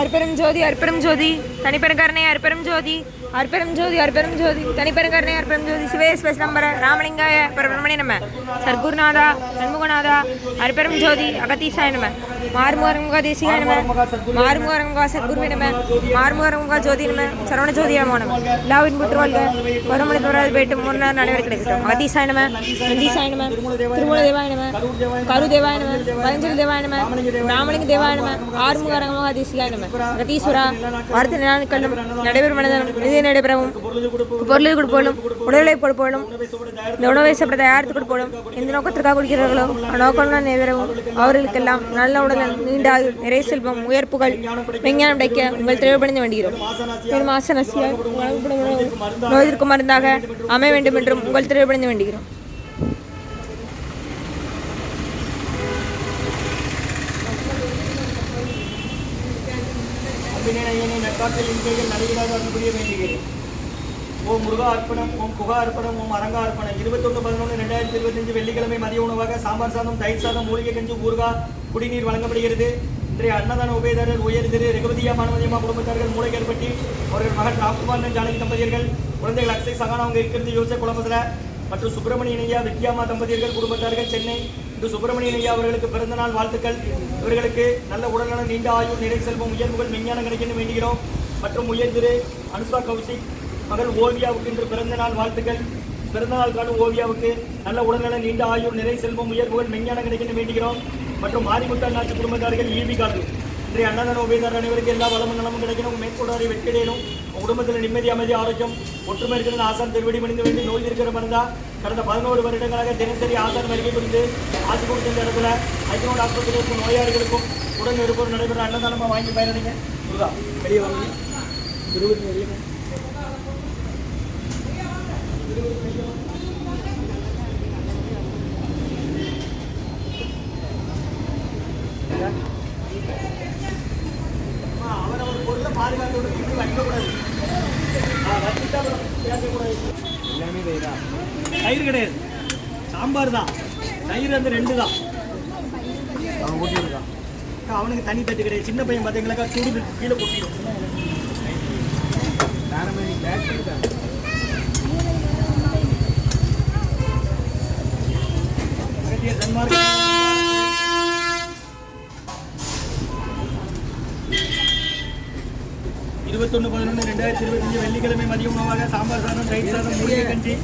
அற்பெரும் ஜோதி அற்பெரும் ஜோதி தனிப்பெருங்கருணை அற்பெரும் ஜோதி அற்பெரும் ஜோதி அற்பெரும் ஜோதி தனிப்பெருங்கருணை அற்பெரும் ஜோதி சிவேஸ் number ராமலிங்காய பரபிரமணி நம்ம சர்க்குருநாதா சண்முகநாதா அற்பெரும் ஜோதி அகத்தீசாய நம்ம மாறுமுகரமுக தேசிகாய நம மாறுமுகரமுக சத்குருவே நம மாறுமுகரமுக ஜோதி நம சரவண ஜோதி நமோ எல்லாவின் புற்றுவாழ்க வருமணி தோறாது போயிட்டு முன்னா நடைபெற கிடைக்கட்டும் அகத்தீசாய நம நந்தீசாய நம திருமூல தேவாய நம கரு தேவாய நம பதஞ்சலி தேவாய நம ராமலிங்க தேவாய நம ஆறுமுகரமுக தேசிகாய நம அகத்தீஸ்வரா வார்த்தை நாட்களும் நடைபெறும் மனதனும் நிதி நடைபெறவும். பொருளை கொடுப்போலும் உடலை கொடுப்போலும் இந்த உணவை சாப்பிட தயாரித்து கொடுப்போலும் எந்த நோக்கத்திற்காக குடிக்கிறார்களோ அந்நோக்கம் நிறைவேறவும். அவர்களுக்கெல்லாம் நல்ல உடல் நீண்ட ஆயுள் நிறை செல்வம் உயர்ப்புகள் விஞ்ஞானம் கிடைக்க உங்கள் தேவைப்படைந்து வேண்டுகிறோம் மேலும் ஆசனசியால் வழங்கப்படும் நோய்க்கு மருந்தாக அமைய வேண்டும் என்றும் உங்கள் தேவைப்படைந்து வேண்டுகிறோம் ஓம் முருகா அர்ப்பணம் ஓம் புகா அர்ப்பணம் ஓம் அரங்கா அர்ப்பணம். இருபத்தொன்று பதினொன்று ரெண்டாயிரத்தி இருபத்தஞ்சு வெள்ளிக்கிழமை மதிய உணவாக சாம்பார் சாதம் தயிர் சாதம் மூலிகை கஞ்சி ஊர்கா குடிநீர் வழங்கப்படுகிறது. இன்றைய அன்னதான உபயதாரர் உயர் திரு ரகுபதியா மாணவதியம்மா குடும்பத்தார்கள் மூளைகேற்பட்டி அவர்கள் மகன் ராம்குமார் ஜானகி தம்பதியர்கள் குழந்தைகள் அக்ஷய் சகானா அவங்க இருக்கிறது யோசை குழம்புல மற்றும் சுப்பிரமணியன் ஐயா வித்யாமா தம்பதியர்கள் குடும்பத்தார்கள் சென்னை. இந்த சுப்பிரமணியன் ஐயா அவர்களுக்கு பிறந்த நாள் வாழ்த்துக்கள். இவர்களுக்கு நல்ல உடல்நலம் நீண்ட ஆயுள் நிறை செல்வம் உயர்வுகள் விஞ்ஞானம் கிடைக்கணும் வேண்டுகிறோம் மற்றும் உயர் திரு அனுஷ்கா கௌசிக் மகள் ஓவியாவுக்கு இன்று பிறந்த நாள் வாழ்த்துக்கள். பிறந்த நாள் காணும் ஓவியாவுக்கு நல்ல உடல்நலம் நீண்ட ஆயுள் நிறை செல்வம் உயர்வுகள் விஞ்ஞானம் கிடைக்கணும் வேண்டுகிறோம் மற்றும் மாரிமுத்து நாட்டு குடும்பத்தார்கள் ஈவி காடு இன்றைய அண்ணன் உபயதார் அனைவருக்கு எல்லா வளமும் நலமும் கிடைக்கணும். மேற்கொண்டாரை வெற்றிடையிலும் குடும்பத்தில் நிம்மதி அமைதி ஆரோக்கியம் ஒற்றுமை இருக்கிற ஆசான் திருவடி மணிந்து வேண்டி நோய் இருக்கிற மருந்தா கடந்த பதினோரு வருடங்களாக தினசரி ஆசான் வருகை குறித்து ஆசி கொடுத்த இந்த இடத்துல ஐநூறு ஆஸ்பத்திரிக்கும் நோயாளிகளுக்கும் உடன் இருப்போர் நடைபெற அன்னதானமாக வாங்கி பயனடைங்க. முருகா வெளியே வாங்க. இருபத்தி அவரவர் பொருளை பாதுகாத்தோட இப்படி வைக்கக்கூடாது. ஆ, வச்சுட்டா அப்புறம் பேசக்கூடாது. தயிர்? கிடையாது. சாம்பார் தான். தயிர் அந்த ரெண்டு தான். அவன் கொட்டியிருக்கான் அவனுக்கு தண்ணி தட்டு கிடையாது. சின்ன பையன் பார்த்தீங்களாக்கா சுடு கீழே கொட்டிடும். அகத்தியர் இருபத்தொன்று பதினொன்று ரெண்டாயிரத்தி இருபத்தஞ்சு வெள்ளிக்கிழமை மதிய உணவாக சாம்பார் சாதம் தயிர் சாதம் மூலிகை கஞ்சி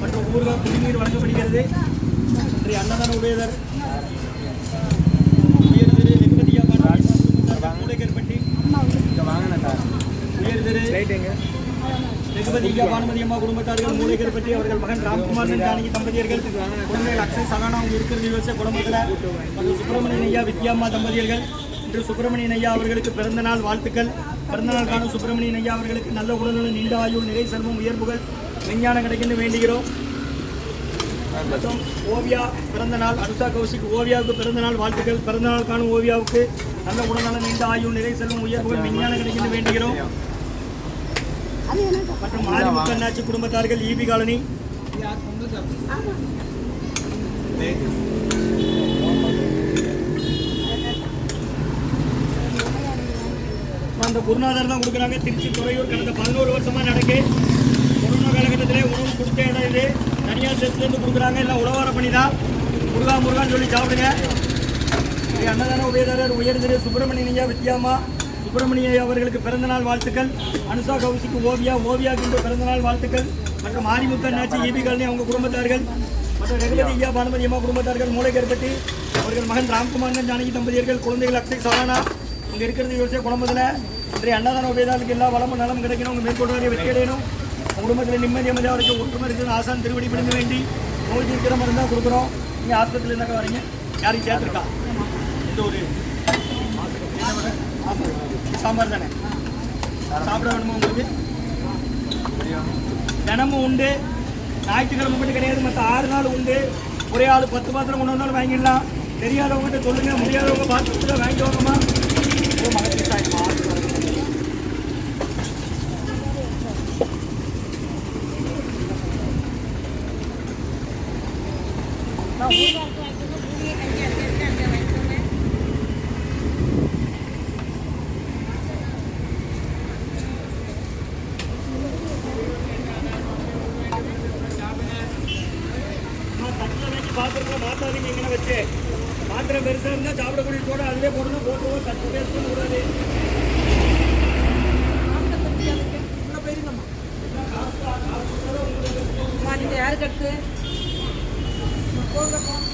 மற்றும் ஊறுகாய் குடிநீர் வழங்கப்படுகிறது. இன்றைய அன்னதான உபயதர் உயர் திரு வெங்கடியா மூளைக்கற்பட்டி உயர் திரு வெகுபதியா பானுமதி அம்மா குடும்பத்தார்கள் மூலிகர்பட்டி அவர்கள் மகன் ராம்குமார் ஜானகி தம்பதியர்கள் குழந்தைகள் அக்ஷய் சகானா அவங்க இருக்கிறது யோசிச்ச குடும்பத்தில் மற்றும் சுப்பிரமணியன் ஐயா வித்யாம்மா தம்பதியர்கள் இன்று சுப்பிரமணியன் ஐயா அவர்களுக்கு பிறந்த நாள் வாழ்த்துக்கள். பிறந்த காணும் சுப்பிரமணியன் ஐயா அவர்களுக்கு நல்ல உடல்நலம் நீண்ட ஆயுள் நிறை செல்வம் உயர்வுகள் விஞ்ஞானம் கிடைக்கின்ற வேண்டுகிறோம். மற்றும் ஓவியா பிறந்த நாள் அனுஷா கௌசிக்கு ஓவியாவுக்கு பிறந்த நாள் வாழ்த்துக்கள். பிறந்த நாள் காணும் ஓவியாவுக்கு நல்ல உடல்நலம் நீண்ட ஆயுள் நிறை செல்வம் உயர்வுகள் விஞ்ஞானம் கிடைக்கின்ற வேண்டுகிறோம். மற்றும் ஆதிமுக அண்ணாச்சி குடும்பத்தார்கள் ஈபி காலனி. குருநாதர் தான் கொடுக்குறாங்க. திருச்சி துறையூர் கடந்த பதினோரு வருஷமா நடக்கு. கொரோனா காலகட்டத்திலே உணவு கொடுத்த இடம் இது. தனியார் சேர்த்துலேருந்து கொடுக்குறாங்க. எல்லாம் உழவார பண்ணி தான். முருகா முருகான்னு சொல்லி சாப்பிடுங்க. ஸ்ரீ அன்னதான உபயதாரர் உயர் திரு சுப்பிரமணியன் ஐயா வித்யாமா. சுப்பிரமணிய அவர்களுக்கு பிறந்தநாள் வாழ்த்துக்கள். அனுஷா கௌசிக்கு ஓவியா ஓவியாவுக்கு இன்று பிறந்தநாள் வாழ்த்துக்கள். மற்றும் மாரிமுத்து நாச்சி ஈபி காலனி அவங்க குடும்பத்தார்கள். மற்றும் ரெகுலதி ஐயா பானுமதி அம்மா குடும்பத்தார்கள் மூளைக்கற்பட்டி அவர்கள் மகன் ராம்குமார் ஜானகி தம்பதியர்கள் குழந்தைகள் அக்ஷய் சவானா இங்கே இருக்கிறது யோசிய குடும்பத்தில் இன்றைய அன்னதான உபயதாளுக்கு எல்லா வளமும் நலம் கிடைக்கணும். உங்கள் மேற்கொண்டு வெற்றி அடையணும். குடும்பத்தில் நிம்மதி அமைதியாக வரைக்கும் ஒற்றுமை இருக்கிறது ஆசான் திருவடி பிடிந்து வேண்டி நோய் தீர்க்கிற மருந்து தான் கொடுக்குறோம். நீங்கள் ஆஸ்பத்திரியில் இருந்தாக்க வரீங்க. யாரையும் சேர்த்துருக்கா இந்த ஒரு சாம்பார் தானே? சாப்பிட வேணுமா உங்களுக்கு? தினமும் உண்டு. ஞாயிற்றுக்கிழமை மட்டும் கிடையாது. மற்ற ஆறு நாள் உண்டு. ஒரே ஆள் பத்து பாத்திரம் கொண்டு வந்தாலும் வாங்கிடலாம். தெரியாதவங்ககிட்ட சொல்லுங்கள் முடியாதவங்க பார்த்து வாங்கிட்டு வாங்கம்மா ஓ, பாத்திரத்தில் மாத்தாதீங்க இங்கே வச்சு பாத்திரம் பெருசாக இருந்தால் சாப்பிடக்கூடிய கூட அதிலே போடணும் போட்டுவோம் தட்டு பேசணும் கூடாது போயிருங்கம்மா காசு காசு உங்களுக்கு யாருக்கு அடுத்து